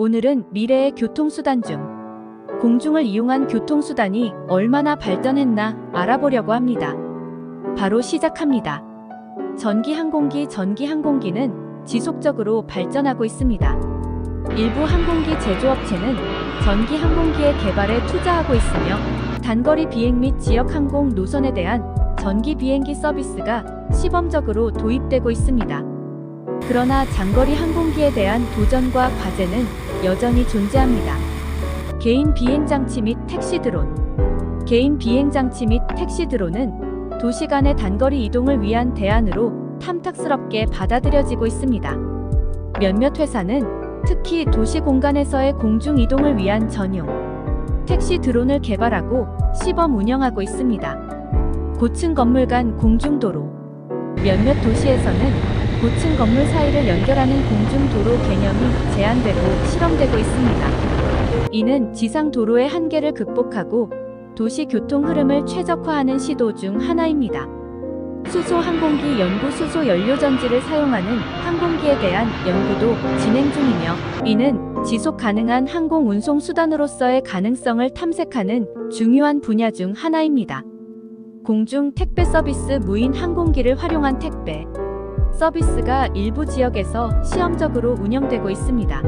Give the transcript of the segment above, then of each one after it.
오늘은 미래의 교통수단 중 공중을 이용한 교통수단이 얼마나 발전했나 알아보려고 합니다. 바로 시작합니다. 전기 항공기 전기 항공기는 지속적으로 발전하고 있습니다. 일부 항공기 제조업체는 전기 항공기의 개발에 투자하고 있으며 단거리 비행 및 지역 항공 노선에 대한 전기 비행기 서비스가 시범적으로 도입되고 있습니다. 그러나 장거리 항공기에 대한 도전과 과제는 여전히 존재합니다. 개인 비행 장치 및 택시 드론. 개인 비행 장치 및 택시 드론은 도시 간의 단거리 이동을 위한 대안으로 탐탁스럽게 받아들여지고 있습니다. 몇몇 회사는 특히 도시 공간에서의 공중 이동을 위한 전용 택시 드론을 개발하고 시범 운영하고 있습니다. 고층 건물 간 공중도로. 몇몇 도시에서는 고층 건물 사이를 연결하는 공중도로 개념이 제한되고 실험되고 있습니다. 이는 지상 도로의 한계를 극복하고 도시 교통 흐름을 최적화하는 시도 중 하나입니다. 수소 항공기 연구 수소 연료 전지를 사용하는 항공기에 대한 연구도 진행 중이며 이는 지속 가능한 항공 운송 수단으로서의 가능성을 탐색하는 중요한 분야 중 하나입니다. 공중 택배 서비스 무인 항공기를 활용한 택배 서비스가 일부 지역에서 시험적으로 운영되고 있습니다.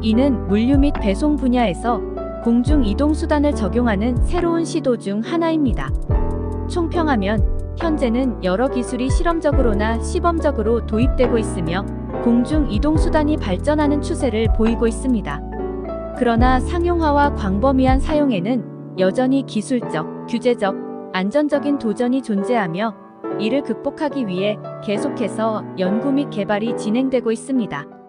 이는 물류 및 배송 분야에서 공중 이동 수단을 적용하는 새로운 시도 중 하나입니다. 총평하면 현재는 여러 기술이 실험적으로나 시범적으로 도입되고 있으며 공중 이동 수단이 발전하는 추세를 보이고 있습니다. 그러나 상용화와 광범위한 사용에는 여전히 기술적, 규제적, 안전적인 도전이 존재하며 이를 극복하기 위해 계속해서 연구 및 개발이 진행되고 있습니다.